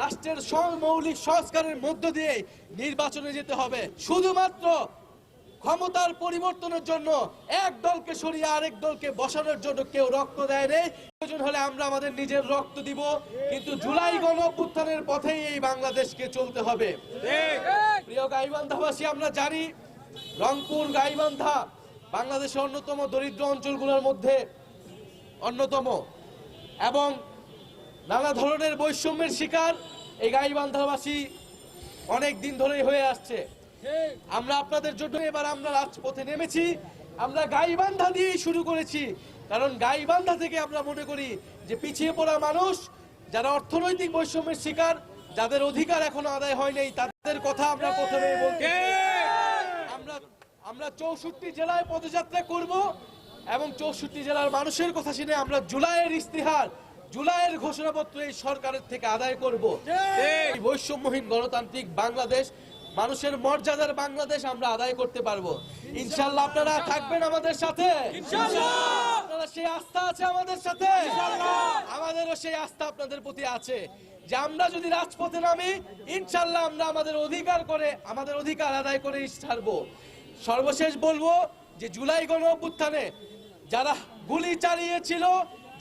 রাষ্ট্রের মৌলিক সংস্কারের মধ্য দিয়ে নির্বাচনে যেতে হবে। শুধুমাত্র ক্ষমতার পরিবর্তনের জন্য এক দলকে সরিয়ে আরেক দলকে বসানোর জন্য কেউ রক্ত দেয় নেই। প্রয়োজন হলে আমরা আমাদের নিজের রক্ত দিব, কিন্তু জুলাই গণ অভ্যুত্থানের পথেই এই বাংলাদেশকে চলতে হবে। প্রিয় গাইবান্ধাবাসী, আমরা জানি রংপুর, গাইবান্ধা বাংলাদেশের অন্যতম দরিদ্র অঞ্চলগুলোর মধ্যে অন্যতম এবং নানা ধরনের বৈষম্যের শিকার এই গাইবান্ধাবাসী অনেক দিন ধরেই হয়ে আসছে। আমরা আপনাদের জন্য এবার আমরা রাজপথে নেমেছি। আমরা গাইবান্ধা দিয়েই শুরু করেছি। কারণ গাইবান্ধা থেকে আমরা মনে করি যে পিছিয়ে পড়া মানুষ, যারা অর্থনৈতিক বৈষম্যের শিকার, যাদের অধিকার এখনও আদায় হয় তাদের কথা আমরা প্রথমে বলতে আমরা আমরা চৌষট্টি জেলায় পদযাত্রা করব এবং চৌষট্টি জেলার মানুষের কথা শুনে আমরা জুলাইয়ের ইস্তিহার জুলাইয়ের ঘোষণাপত্র এই সরকারের থেকে আদায় করব। এই বৈষম্যহীন গণতান্ত্রিক বাংলাদেশ মানুষের মর্যাদার বাংলাদেশ আমরা আদায় করতে পারব। ইনশাল্লাহ আপনারা থাকবেন আমাদের সাথে। আপনারা সেই আস্থা আছে আমাদের সাথে? আমাদেরও সেই আস্থা আপনাদের প্রতি আছে। যে আমরা যদি রাজপথে নামি ইনশাল্লাহ আমরা আমাদের অধিকার করে আমাদের অধিকার আদায় করে ছাড়বো। সর্বশেষ বলব যে জুলাই গণ অভ্যুত্থানে যারা গুলি চালিয়েছিল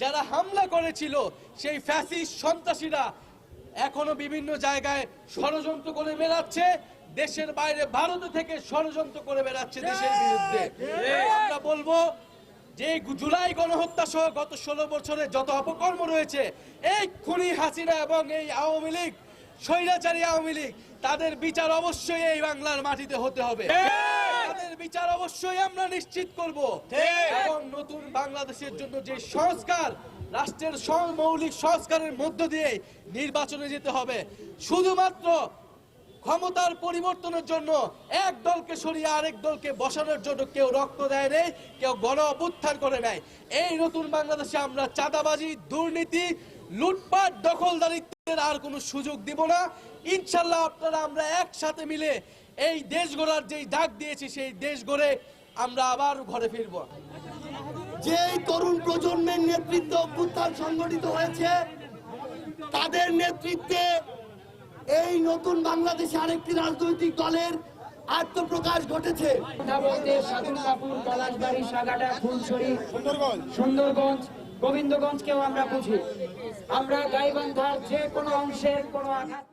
যারা হামলা করেছিল সেই ফ্যাসিস্ট সন্ত্রাসীরা এখনও বিভিন্ন জায়গায় ষড়যন্ত্র করে বেড়াচ্ছে। দেশের বাইরে ভারত থেকে ষড়যন্ত্র করে বেড়াচ্ছে দেশের বিরুদ্ধে। আমরা বলব যে জুলাই গণহত্যা সহ গত ষোলো বছরে যত অপকর্ম রয়েছে এই খুনি হাসিনা এবং এই আওয়ামী লীগ স্বৈরাচারী আওয়ামী লীগ তাদের বিচার অবশ্যই এই বাংলার মাটিতে হতে হবে। বিচার অবশ্যই আমরা নিশ্চিত করব। এবং নতুন বাংলাদেশের জন্য যে সংস্কার রাষ্ট্রের মৌলিক সংস্কারের মধ্য দিয়ে নির্বাচনে যেতে হবে শুধুমাত্র ক্ষমতার পরিবর্তনের জন্য এক দলকে সরিয়ে আরেক দলকে বসানোর জন্য কেউ রক্ত দেয় নেই কেউ গণ অভ্যুত্থান করে নেয়। এই নতুন বাংলাদেশে আমরা চাঁদাবাজি দুর্নীতি লুটপাট দখলদারিত্বের আর কোনো সুযোগ দিব না। ইনশাল্লাহ আপনারা আমরা একসাথে মিলে এই দেশ গড়ার যেই ডাক দিয়েছি সেই দেশ গড়ে আমরা আবার ঘরে ফিরবো। যেই তরুণ প্রজন্মের নেতৃত্ব অভ্যুত্থান সংগঠিত হয়েছে তাদের নেতৃত্বে এই নতুন বাংলাদেশে আরেকটি রাজনৈতিক দলের আত্মপ্রকাশ ঘটেছে। কথা বলতে সাধুকাপুর পলাশবাড়ি সাগাটা ফুলছড়ি সুন্দরগঞ্জ। গোবিন্দগঞ্জকেও আমরা বুঝি। আমরা গাইবান্ধার যে কোনো অংশের কোনো আঘাত